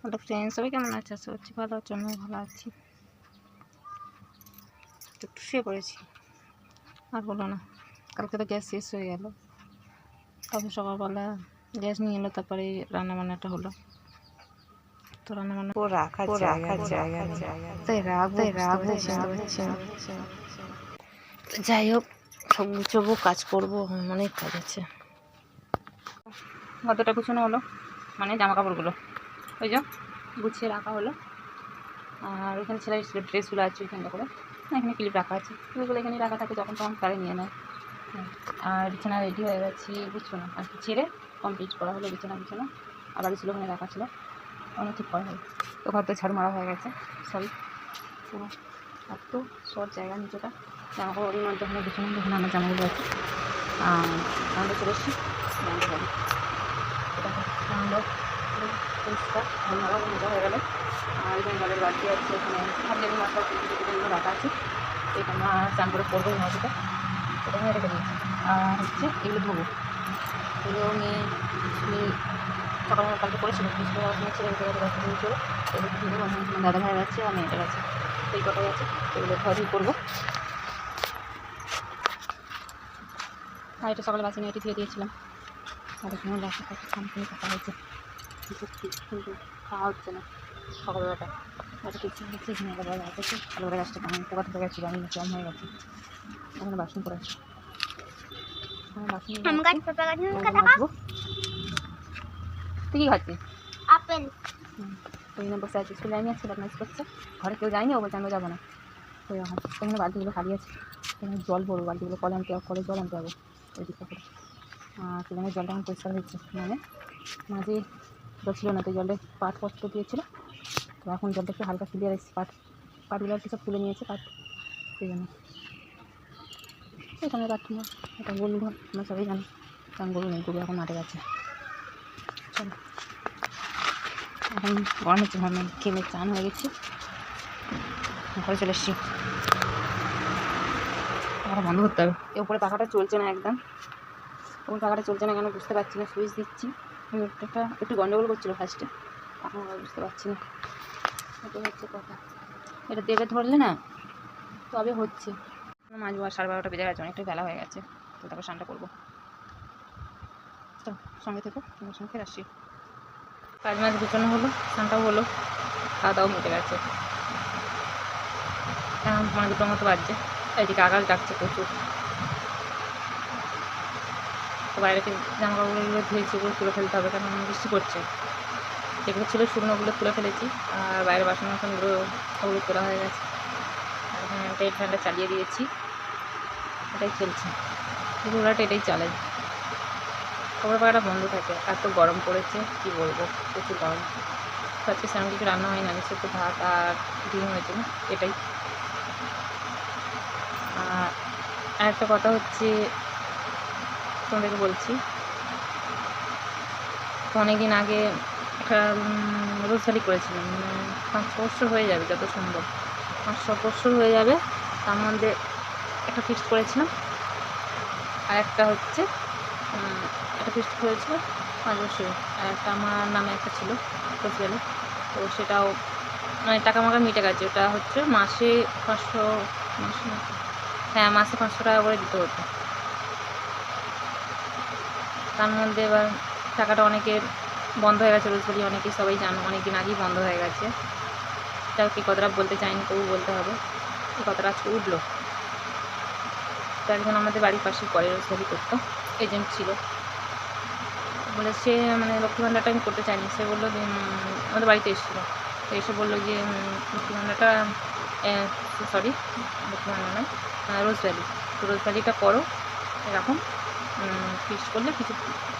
Hello friend সবাই কেমন আছে? আশা করছি ভালো আছো আমিও ভালো আছি। একটু শুয়ে পড়েছি। আর বলো না কালকে তো গ্যাস শেষ হয়ে গেল। তারপর সকালবেলা গ্যাস নিয়ে এলো তারপরে রান্না বান্নাটা হলো। তো রান্না বান্না ও রাখার ও জায়গা। তাই রাখব তাই। তো যাই হোক সব গুছবো কাজ করব অনেক কাজ আছে। গতটা গুছানো হলো মানে জামা কাপড়গুলো ওই যে, গুছিয়ে রাখা হলো। আর এখানে ছেলের ড্রেসগুলো আছে ওইখানটা করে। এখানে ক্লিপ রাখা আছে। ওইগুলো এখানে রাখা থাকে যখন তখন তারা নিয়ে নেয়। আর বিছানা রেডি হয়ে গেছি, বুঝছ না? আর কি ছেড়ে কমপ্লিট করা হলো বিছানা বিছানা। আর বাড়ি ছিল ওখানে রাখা ছিল। অনেক ঠিক করা হলো। তো ঘর তো ঝাড়ু মারা হয়ে গেছে। সরি পুরো এত শর্ট জায়গা নিচেটা। জামা কাপড় মধ্যে ওখানে বিছানা ওখানে আমার জামাগুলো আছে। আর আমরা চলে এসেছি। এটা হয়ে গেলে আর এখানে জলের বালতি আছে এখানে রাখা আছে এখানে আর চান করে এই এটা আমি রেখে আর হচ্ছে এগুলো ধোবো নিয়ে সকালবেলা কালকে করেছিল গেছে রাস্তা দিয়ে এগুলো ধুবো দাদা ভাই আছে আর মেয়েটার আছে এই কটাই আছে এগুলো ধোয়াধুয়ি করব আর এটা সকালে বাসি নিয়ে এটি ধুয়ে দিয়েছিলাম। আর এখানে কাছে সামনে হয়েছে। সত্যি কিন্তু খাওয়া হচ্ছে না সকালবেলাটা এটা কিছু হচ্ছে আবার রাত আছে সকালবেলা গাছটা কেমন পোকা থেকে আমি জম হয়ে গেছে ওখানে বাসন করে আছে ওখানে আম গাছ গাছ ওগুলো তুই কী খাচ্ছিস? আপেল। ওই জন্য বসে আছি স্কুলে যাইনি আজকে বদমাইশ করছে ঘরে কেউ যায়নি? ও বলছে আমি যাব না। ওই এখানে বালতিগুলো খালি আছে। এখানে জল ভরবো বালতিগুলো কলে আনতে হবে কলে জল আনতে হবে। ওই দিকটা করে। আর সেখানে জলটা এখন পরিষ্কার হচ্ছে। মানে মাঝে জল ছিল না, তো জলে পাট কষ্ট দিয়েছিল। তো এখন জলটা একটু হালকা ক্লিয়ার এসেছে পাট। পাটগুলো একটু সব তুলে নিয়েছে পাট। সেই জন্য। এখানে না। এটা গরু ঘর, আমরা সবাই জানি। কারণ গরু নেই, গরু এখন মাঠে গেছে চলো। এখন গরম হচ্ছে, ঘর খেয়ে চান হয়ে গেছি। ঘরে চলে এসছি। পাখাটা বন্ধ করতে হবে। এ উপরে পাখাটা চলছে না একদম। উপরে পাখাটা চলছে না কেন বুঝতে পারছি না, সুইচ দিচ্ছি। একটা একটু গন্ডগোল করছিল ফার্স্টে এখন বুঝতে পারছি না। এটা হচ্ছে কথা। এটা দেবে ধরলে না, তবে হচ্ছে। মাঝ সাড়ে বারোটা বেজে গেছে অনেকটা বেলা হয়ে গেছে। তো তারপর স্নানটা করব। তো সঙ্গে থেকো, তোমার সঙ্গে ফের আসছি কাজ মাছ গুছানো হলো, স্নানটাও হলো, খাওয়া দাওয়া মিটে গেছে। এখন পনেরো দুটোর মতো বাজছে এইদিকে আকাশ ডাকছে প্রচুর। বাইরে থেকে জামা কাপড়গুলো ধুয়েছি ওগুলো তুলে ফেলতে হবে কারণ বৃষ্টি পড়ছে। যেগুলো ছিল শুকনোগুলো তুলে ফেলেছি আর বাইরে বাসন বাসনগুলো ওগুলো তোলা হয়ে গেছে। আর একটা এই ফ্যানটা চালিয়ে দিয়েছি, এটাই চলছে। পুরোটা এটাই চলে। খবর পাখাটা বন্ধ থাকে, এত গরম পড়েছে, কি বলব, প্রচুর গরম। আজকে সেরকম কিছু রান্না হয় না আমি শুধু ভাত আর ডিম হয়েছিল এটাই। আর একটা কথা হচ্ছে তোমাদেরকে বলছি। অনেকদিন আগে একটা রোজগারি করেছিলাম। মানে পাঁচ বছর হয়ে যাবে যত সম্ভব। পাঁচ, ছ বছর হয়ে যাবে। তার মধ্যে একটা ফিক্সড করেছিলাম। আর একটা হচ্ছে একটা ফিক্সড করেছিল পাঁচ বছর। আর একটা আমার নামে একটা ছিল রোজগারি। তো সেটাও মানে টাকা মাকা মিটে গেছে। ওটা হচ্ছে মাসে পাঁচশো, মাসে হ্যাঁ মাসে পাঁচশো টাকা করে দিতে হতো। তার মধ্যে এবার টাকাটা অনেকের বন্ধ হয়ে গেছে রোজগারি অনেকেই সবাই জানো অনেক দিন আগেই বন্ধ হয়ে গেছে। এটা কি কথাটা বলতে চাইনি তবু বলতে হবে। এই কথাটা আজকে উঠল। তো একজন আমাদের বাড়ির পাশেই করে রোজগারি করতো। এজেন্ট ছিল। বলে সে মানে লক্ষ্মী ভাণ্ডারটা আমি করতে চাইনি। সে বলল আমাদের বাড়িতে এসেছিল। তো এসে বলল যে লক্ষ্মী ভাণ্ডারটা সরি লক্ষ্মী ভাণ্ডার নয় আহ, রোজ ভ্যালি তো রোজ ভ্যালিটা করো এরকম। ফিক্স করলে কিছু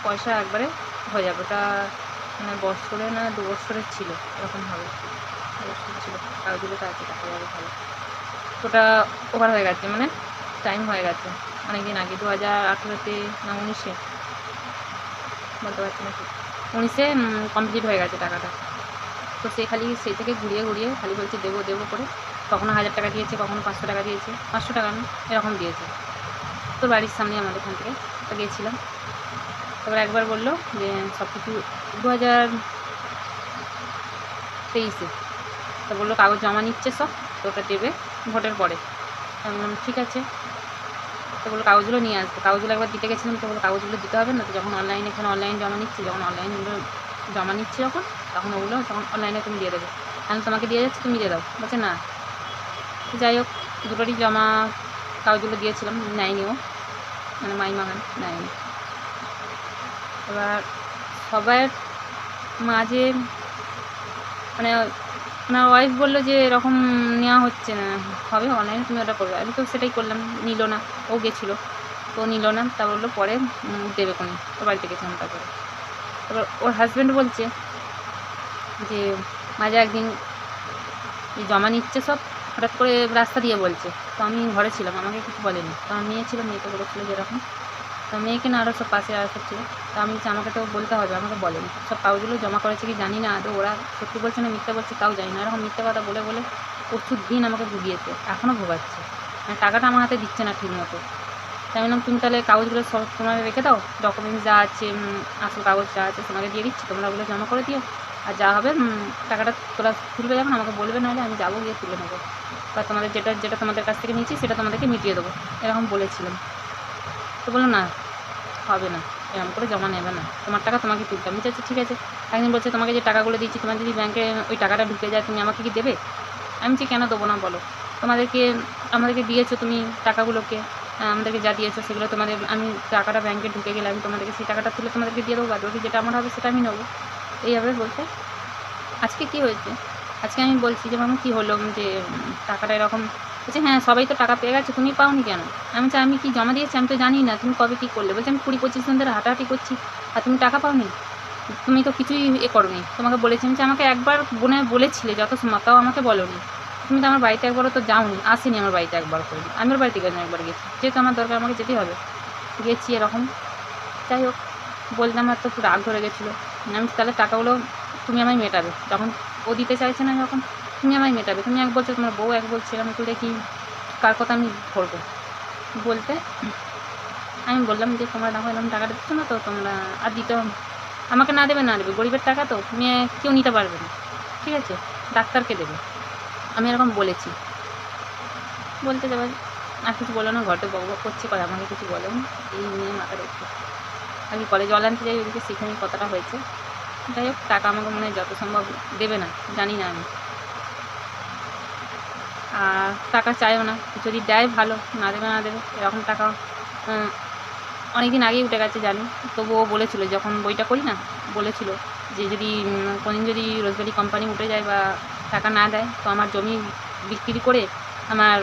পয়সা একবারে হয়ে যাবে। ওটা মানে বছরে না দু বছরের ছিল, এরকম হবে। দু বছরের ছিল। কাগজগুলো তো আছে টাকা যাবে ভালো। তো ওটা ওভার হয়ে গেছে মানে টাইম হয়ে গেছে। অনেক দিন আগে দু হাজার আঠেরোতে না উনিশে? বলতে পারছি না উনিশে কমপ্লিট হয়ে গেছে টাকাটা। তো সে খালি সেই থেকে ঘুরিয়ে ঘুরিয়ে খালি বলছে, দেবো দেবো করে। কখনো হাজার টাকা দিয়েছে, কখনো পাঁচশো টাকা দিয়েছে। পাঁচশো টাকা না, এরকম দিয়েছে। তোর বাড়ির সামনে আমাদের এখান থেকে তো গিয়েছিলাম। তারপর একবার বলল যে সব কিছু দু হাজার তেইশে। তো বলল কাগজ জমা নিচ্ছে সব, তো ওটা দেবে ভোটের পরে। ঠিক আছে। তো বলল, কাগজগুলো নিয়ে আসবে। কাগজগুলো একবার দিতে গেছিলাম, তো বলল, কাগজগুলো দিতে হবে না? তো যখন অনলাইনে এখানে অনলাইন জমা নিচ্ছি, যখন অনলাইনগুলো জমা নিচ্ছি যখন, তখন ওগুলো তখন অনলাইনে তুমি দিয়ে দেবে। আমি তোমাকে দিয়ে যাচ্ছি, তুমি দিয়ে দাও। বলছে, না। যাই হোক, দুটোরই জমা কাগজগুলো দিয়েছিলাম, নেয়নি ও। মানে মাই মাগান নেয়নি এবার সবার মাঝে মানে ওনার ওয়াইফ বলল যে এরকম নেওয়া হচ্ছে না, হবে অনলাইনে তুমি ওটা করবে। আমি তো সেটাই করলাম, নিল না, ও গেছিল, তো নিল না, তা বলল পরে দেবে কোনো, ওর বাড়িতে গেছিলাম তারপরে। এবার ওর হাজব্যান্ড বলছে যে, মাঝে একদিন জমা নিচ্ছে সব হঠাৎ করে রাস্তা দিয়ে বলছে, তো আমি ঘরে ছিলাম, আমাকে কিছু বলেনি। তো আমার মেয়ে ছিল, মেয়েকে বলেছিলো যেরকম তো মেয়েকে না আরও সব পাশে আর সব ছিল। তো আমি আমাকে তো বলতে হবে, আমাকে বলেনি। সব কাগজগুলো জমা করেছে কি জানি না, আদৌ ওরা সত্যি বলছে না মিথ্যা বলছে তাও জানি না। এরকম মিথ্যা কথা বলে বলে প্রচুর দিন আমাকে ভুগিয়েছে এখনও ভোগাচ্ছে মানে টাকাটা আমার হাতে দিচ্ছে না ঠিক মতো তাই আমি বললাম, তুমি তাহলে কাগজগুলো সব তোমার রেখে দাও ডকুমেন্টস যা আছে আসল কাগজ যা আছে তোমাকে দিয়ে দিচ্ছি, তোমরা ওগুলো জমা করে দিও। আর যা হবে টাকাটা তোলা তুলবে যখন, আমাকে বলবে নাহলে আমি যাব গিয়ে তুলে নেব। বা তোমাদের যেটা যেটা তোমাদের কাছ থেকে নিয়েছি, সেটা তোমাদেরকে মিটিয়ে দেবো। এরকম বলেছিলাম। তো বলল, না, হবে না। এরকম করে জমা নেবে না। তোমার টাকা তোমাকে তুলতে আমি চাচ্ছি ঠিক আছে। একদিন বলছে, তোমাকে যে টাকাগুলো দিচ্ছি তোমার যদি ব্যাংকে ওই টাকাটা ঢুকে যায়, তুমি আমাকে কি দেবে? আমি যে কেন দেবো না, বলো। তোমাদেরকে, আমাদেরকে দিয়েছ তুমি টাকাগুলোকে আমাদেরকে যা দিয়েছ, সেগুলো তোমাদের, আমি টাকাটা ব্যাংকে ঢুকে গেলে আমি তোমাদেরকে সেই টাকাটা তুলে তোমাদেরকে দিয়ে দেবো। বাদ যেটা আমার হবে, সেটা আমি নেব। এইভাবে বলতে আজকে কি হয়েছে? আজকে আমি বলছি যে, মামা, কী হলো? যে, টাকাটা এরকম। বলছে হ্যাঁ সবাই তো টাকা পেয়ে গেছে, তুমি পাওনি কেন? আমি বলছি, আমি কি জমা দিয়েছি? আমি তো জানি না, তুমি কবে কী করলে? বলছে, আমি কুড়ি পঁচিশ দিন ধরে হাঁটাহাঁটি করছি, আর তুমি টাকা পাওনি? তুমি তো কিছুই এ করনি। তোমাকে বলেছি, আমি আমাকে একবার বোনে বলেছিলে যত সময় তাও আমাকে বলোনি। তুমি তো আমার বাড়িতে একবারও তো যাওনি, আসেনি আমার বাড়িতে একবার করে। আমি বাড়িতে গেলাম একবার গেছি। যেহেতু আমার দরকার, আমাকে যেতেই হবে। গেছি এরকম। যাই হোক, বললাম আর তো রাগ ধরে গেছিল। আমি তাহলে টাকাগুলো তুমি আমায় মেটাবে। যখন ও দিতে চাইছে না যখন, তুমি আমায় মেটাবে, তুমি এক বলছো তোমার বউ এক বলছে আমি তো দেখি কার কথা আমি ধরবো। বলতে আমি বললাম যে, তোমরা দেখো এরকম টাকাটা দিচ্ছ না তো, তোমরা আর দিতে আমাকে না দেবে না দেবে, গরিবের টাকা তো, তুমি কেউ নিতে পারবে না, ঠিক আছে? ডাক্তারকে দেবে। আমি এরকম বলেছি। বলতে যাবে আর কিছু বলো না, ঘরটা বক করছে করে আমাকে কিছু বলেনি এই নিয়ে মাথা রেখে কি কলেজ জল আনতে যাই, ওদিকে সেখানে কথাটা হয়েছে। যাই হোক, টাকা আমাকে মনে হয় যত সম্ভব দেবে না, জানি না আমি। আর টাকা চাইও না, যদি দেয় ভালো, না দেবে না দেবে, এরকম টাকা অনেক দিন আগেই উঠে গেছে জানি। তবু ও বলেছিল, যখন বইটা করি না, বলেছিল যে যদি কোনদিন যদি রোজভ্যালি কোম্পানি উঠে যায় বা টাকা না দেয়, তো আমার জমি বিক্রি করে, আমার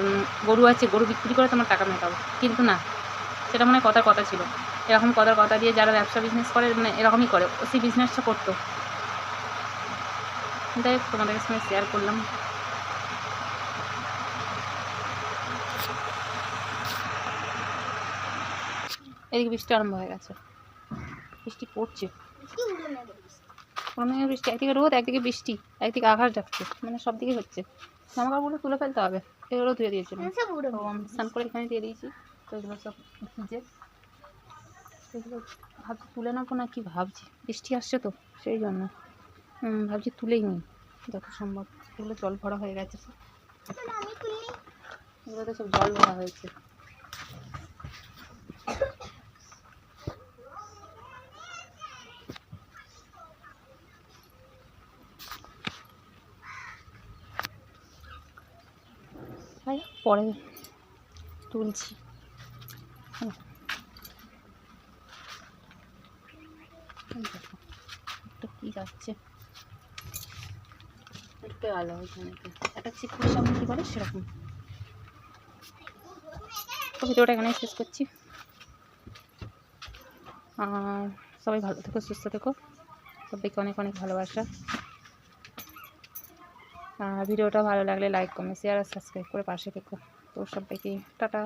গরু আছে, গরু বিক্রি করে তোমার টাকা মেটাবো। কিন্তু না, সেটা মনে কথার কথা ছিল। এরকম কথার কথা দিয়ে যারা ব্যবসা বিজনেস করে মানে এরকমই করে। সেই বিজনেসটা করতো। যাই হোক, তোমাদের সঙ্গে শেয়ার করলাম। এদিকে বৃষ্টি আরম্ভ হয়ে গেছে। বৃষ্টি পড়ছে। বৃষ্টি। একদিকে রোদ, একদিকে বৃষ্টি। একদিকে আঘাত যাচ্ছে মানে সব দিকে হচ্ছে। জামা কাপড়গুলো তুলে ফেলতে হবে। এগুলো ধুয়ে দিয়েছিলাম। স্নান করে এখানে দিয়ে দিয়েছি। তো এগুলো সব ভিজে। সেগুলো ভাবছি তুলে নেব না কি ভাবছি? বৃষ্টি আসছে তো, সেই জন্য। ভাবছি তুলেই নিই, যত সম্ভব। এগুলো জল ভরা হয়ে গেছে সব। এগুলোতে সব জল ভরা হয়েছে। পরে তুলছি হুম। এই দেখো, একটা কি যাচ্ছে। একটু চিকুর সামনে কী করে সেরকম। তো ভিডিওটা এখানে শেষ করছি। আর সবাই ভালো থেকো, সুস্থ থেকো। সবাইকে অনেক অনেক ভালোবাসা। আর ভিডিওটা ভালো লাগলে লাইক কমেন্ট শেয়ার আর সাবস্ক্রাইব করে পাশে থেকো। তো সবাইকে টাটা।